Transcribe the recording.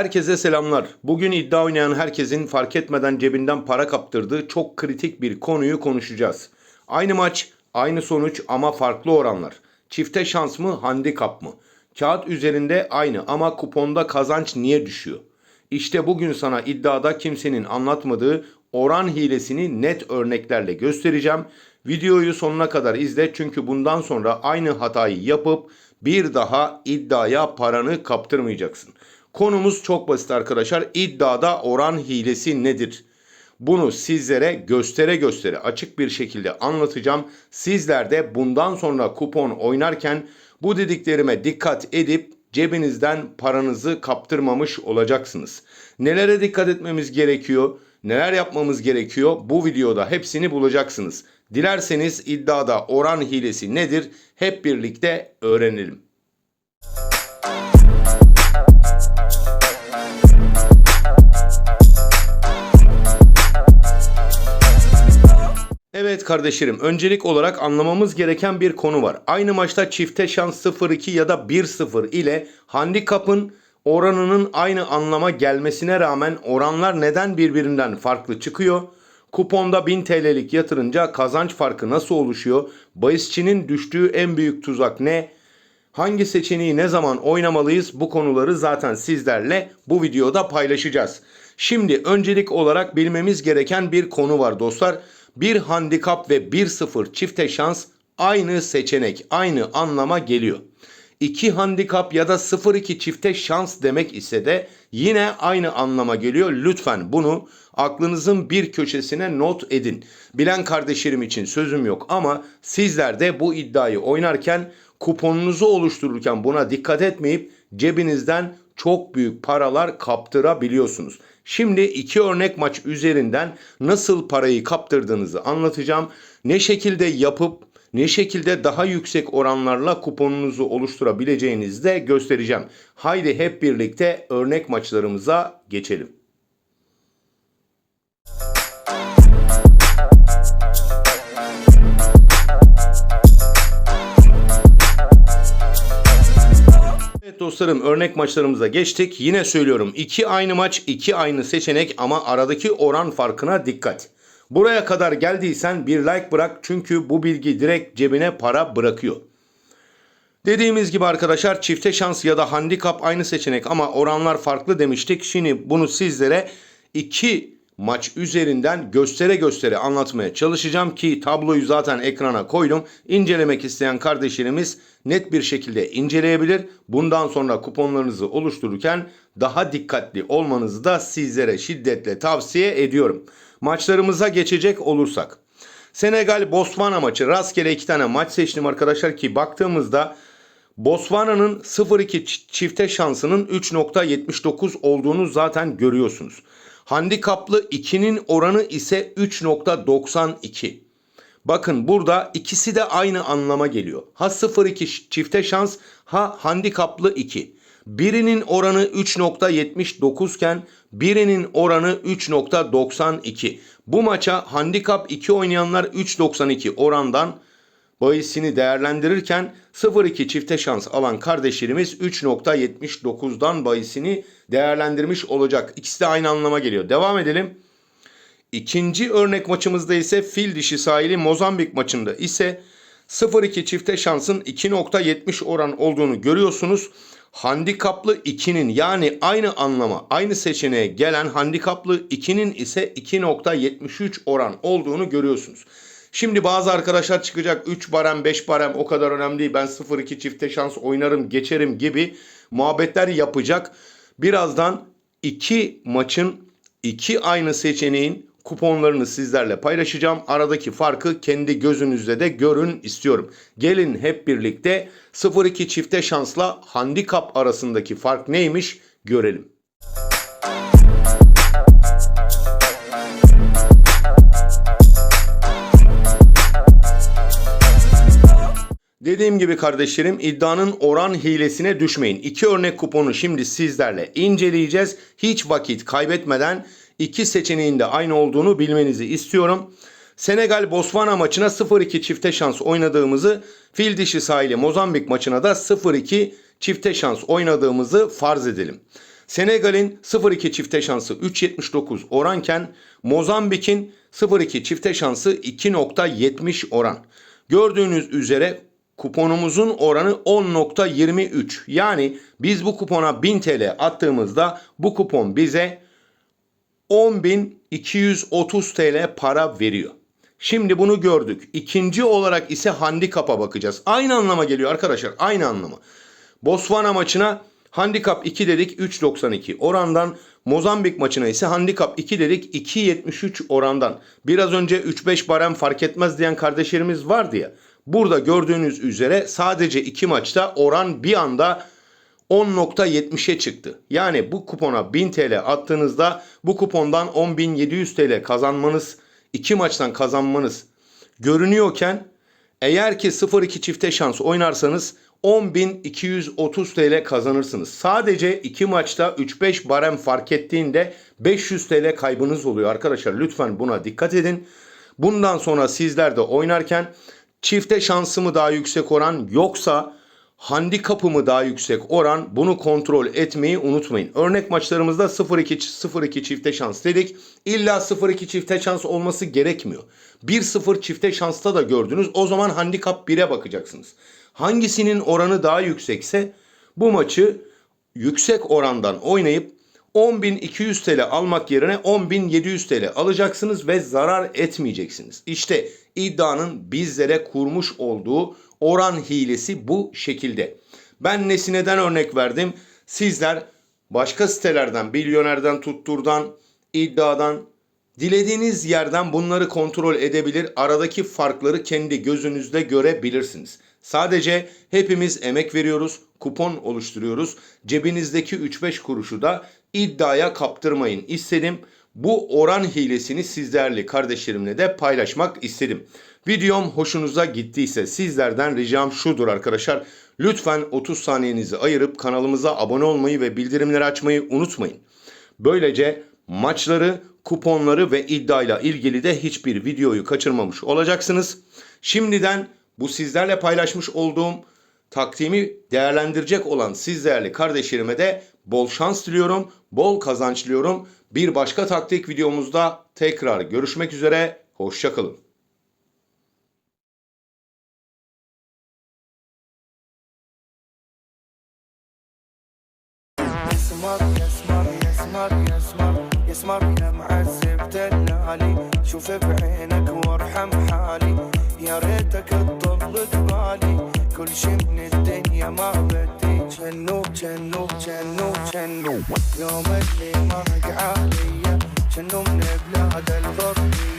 Herkese selamlar. Bugün iddia oynayan herkesin fark etmeden cebinden para kaptırdığı çok kritik bir konuyu konuşacağız. Aynı maç, aynı sonuç ama farklı oranlar. Çifte şans mı, handikap mı? Kağıt üzerinde aynı ama kuponda kazanç niye düşüyor? İşte bugün sana iddiada kimsenin anlatmadığı oran hilesini net örneklerle göstereceğim. Videoyu sonuna kadar izle çünkü bundan sonra aynı hatayı yapıp bir daha iddiaya paranı kaptırmayacaksın. Konumuz çok basit arkadaşlar. İddiada oran hilesi nedir? Bunu sizlere göstere göstere açık bir şekilde anlatacağım. Sizler de bundan sonra kupon oynarken bu dediklerime dikkat edip cebinizden paranızı kaptırmamış olacaksınız. Nelere dikkat etmemiz gerekiyor? Neler yapmamız gerekiyor? Bu videoda hepsini bulacaksınız. Dilerseniz iddiada oran hilesi nedir? Hep birlikte öğrenelim. Evet kardeşlerim, öncelik olarak anlamamız gereken bir konu var. Aynı maçta çifte şans 0-2 ya da 1-0 ile handikapın oranının aynı anlama gelmesine rağmen oranlar neden birbirinden farklı çıkıyor? Kuponda 1000 TL'lik yatırınca kazanç farkı nasıl oluşuyor? Bahisçinin düştüğü en büyük tuzak ne? Hangi seçeneği ne zaman oynamalıyız? Bu konuları zaten sizlerle bu videoda paylaşacağız. Şimdi öncelik olarak bilmemiz gereken bir konu var dostlar. Bir handikap ve 1-0 çifte şans aynı seçenek, aynı anlama geliyor. 2 handikap ya da 0-2 çifte şans demek ise de yine aynı anlama geliyor. Lütfen bunu aklınızın bir köşesine not edin. Bilen kardeşlerim için sözüm yok ama sizler de bu iddiayı oynarken kuponunuzu oluştururken buna dikkat etmeyip cebinizden çok büyük paralar kaptırabiliyorsunuz. Şimdi iki örnek maç üzerinden nasıl parayı kaptırdığınızı anlatacağım. Ne şekilde yapıp ne şekilde daha yüksek oranlarla kuponunuzu oluşturabileceğinizi de göstereceğim. Haydi hep birlikte örnek maçlarımıza geçelim. Dostlarım örnek maçlarımıza geçtik. Yine söylüyorum iki aynı maç iki aynı seçenek ama aradaki oran farkına dikkat. Buraya kadar geldiysen bir like bırak çünkü bu bilgi direkt cebine para bırakıyor. Dediğimiz gibi arkadaşlar çifte şans ya da handikap aynı seçenek ama oranlar farklı demiştik. Şimdi bunu sizlere iki maç üzerinden göstere göstere anlatmaya çalışacağım ki tabloyu zaten ekrana koydum. İncelemek isteyen kardeşlerimiz net bir şekilde inceleyebilir. Bundan sonra kuponlarınızı oluştururken daha dikkatli olmanızı da sizlere şiddetle tavsiye ediyorum. Maçlarımıza geçecek olursak. Senegal Botswana maçı rastgele iki tane maç seçtim arkadaşlar ki baktığımızda Botswana'nın 0-2 çifte şansının 3.79 olduğunu zaten görüyorsunuz. Handikaplı 2'nin oranı ise 3.92. Bakın burada ikisi de aynı anlama geliyor. Ha 0-2 çifte şans ha handikaplı 2. Birinin oranı 3.79 iken birinin oranı 3.92. Bu maça handikap 2 oynayanlar 3.92 orandan bahisini değerlendirirken 0-2 çifte şans alan kardeşlerimiz 3.79'dan bahisini değerlendirmiş olacak. İkisi de aynı anlama geliyor. Devam edelim. İkinci örnek maçımızda ise fil dişi sahili Mozambik maçında ise 0-2 çifte şansın 2.70 oran olduğunu görüyorsunuz. Handikaplı 2'nin yani aynı anlama aynı seçeneğe gelen handikaplı 2'nin ise 2.73 oran olduğunu görüyorsunuz. Şimdi bazı arkadaşlar çıkacak 3 barem 5 barem o kadar önemli değil ben 0-2 çifte şans oynarım geçerim gibi muhabbetler yapacak. Birazdan iki maçın iki aynı seçeneğin kuponlarını sizlerle paylaşacağım. Aradaki farkı kendi gözünüzde de görün istiyorum. Gelin hep birlikte 0-2 çifte şansla handikap arasındaki fark neymiş görelim. Dediğim gibi kardeşlerim iddianın oran hilesine düşmeyin. İki örnek kuponu şimdi sizlerle inceleyeceğiz. Hiç vakit kaybetmeden iki seçeneğin de aynı olduğunu bilmenizi istiyorum. Senegal Botswana maçına 0-2 çifte şans oynadığımızı, fil dişi sahili Mozambik maçına da 0-2 çifte şans oynadığımızı farz edelim. Senegal'in 0-2 çifte şansı 3.79 oranken Mozambik'in 0-2 çifte şansı 2.70 oran. Gördüğünüz üzere kuponumuzun oranı 10.23. Yani biz bu kupona 1000 TL attığımızda bu kupon bize 10.230 TL para veriyor. Şimdi bunu gördük. İkinci olarak ise handikapa bakacağız. Aynı anlama geliyor arkadaşlar. Aynı anlama. Botswana maçına handikap 2 dedik 3.92 orandan. Mozambik maçına ise handikap 2 dedik 2.73 orandan. Biraz önce 3-5 barem fark etmez diyen kardeşlerimiz vardı ya. Burada gördüğünüz üzere sadece iki maçta oran bir anda 10.70'e çıktı. Yani bu kupona 1000 TL attığınızda bu kupondan 10.700 TL kazanmanız, iki maçtan kazanmanız görünüyorken eğer ki 0-2 çifte şans oynarsanız 10.230 TL kazanırsınız. Sadece iki maçta 3-5 barem fark ettiğinde 500 TL kaybınız oluyor arkadaşlar. Lütfen buna dikkat edin. Bundan sonra sizler de oynarken çifte şansı mı daha yüksek oran yoksa handikapı mı daha yüksek oran bunu kontrol etmeyi unutmayın. Örnek maçlarımızda 0-2 0-2 çifte şans dedik. İlla 0-2 çifte şans olması gerekmiyor. 1-0 çifte şansta da gördünüz. O zaman handikap 1'e bakacaksınız. Hangisinin oranı daha yüksekse bu maçı yüksek orandan oynayıp 10.200 TL almak yerine 10.700 TL alacaksınız ve zarar etmeyeceksiniz. İşte iddianın bizlere kurmuş olduğu oran hilesi bu şekilde. Ben Nesine'den örnek verdim. Sizler başka sitelerden, milyonerden tutturdan, iddiadan, dilediğiniz yerden bunları kontrol edebilir. Aradaki farkları kendi gözünüzde görebilirsiniz. Sadece hepimiz emek veriyoruz, kupon oluşturuyoruz. Cebinizdeki 3-5 kuruşu da iddiaya kaptırmayın istedim. Bu oran hilesini sizlerle kardeşlerimle de paylaşmak istedim. Videom hoşunuza gittiyse sizlerden ricam şudur arkadaşlar. Lütfen 30 saniyenizi ayırıp kanalımıza abone olmayı ve bildirimleri açmayı unutmayın. Böylece maçları, kuponları ve iddiayla ilgili de hiçbir videoyu kaçırmamış olacaksınız. Şimdiden bu sizlerle paylaşmış olduğum takdimi değerlendirecek olan siz değerli kardeşlerime de bol şans diliyorum, bol kazanç diliyorum. Bir başka taktik videomuzda tekrar görüşmek üzere, hoşçakalın. يسمر يسمر يسمر يسمر يسمر يا معذب دلالي شوف بعينك وارحم حالي يا ريتك تطل قبالي كل شي من الدنيا ما بدي جنو جنو جنو جنو يوم اللي ما عليا جنو من بلاد الغربية